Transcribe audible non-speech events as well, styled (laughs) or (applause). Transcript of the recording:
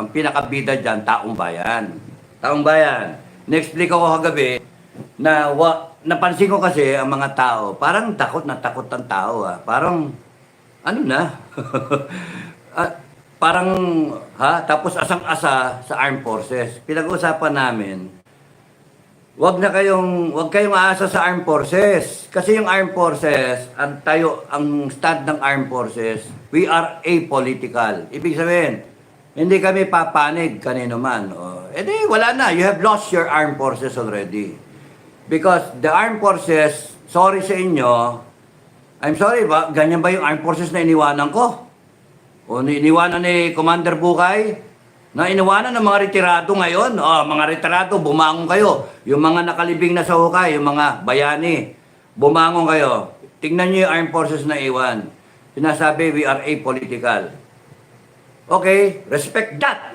ang pinakabida dyan, taong bayan. Taong bayan. Na-explain ko kagabi na wa, napansin ko kasi ang mga tao, parang takot na takot ang tao. Ah. Parang, ano na? (laughs) Ah, parang, ha? Tapos asang-asa sa armed forces. Pinag-usapan namin, Wag na kayong wag kayong aasa sa armed forces kasi yung armed forces ang tayo ang stand ng armed forces we are apolitical ibig sabihin hindi kami papanig kanino man o edi wala na you have lost your armed forces already because the armed forces sorry sa inyo I'm sorry ba ganyan ba yung armed forces na iniwanan ko o ni- iniwanan ni Commander Bukay na iniwanan ng mga retirado ngayon. Oh, mga retirado, bumangon kayo. Yung mga nakalibing na sa hukay, yung mga bayani, bumangon kayo. Tingnan niyo yung armed forces na iwan. Sinasabi, we are apolitical. Okay, respect that.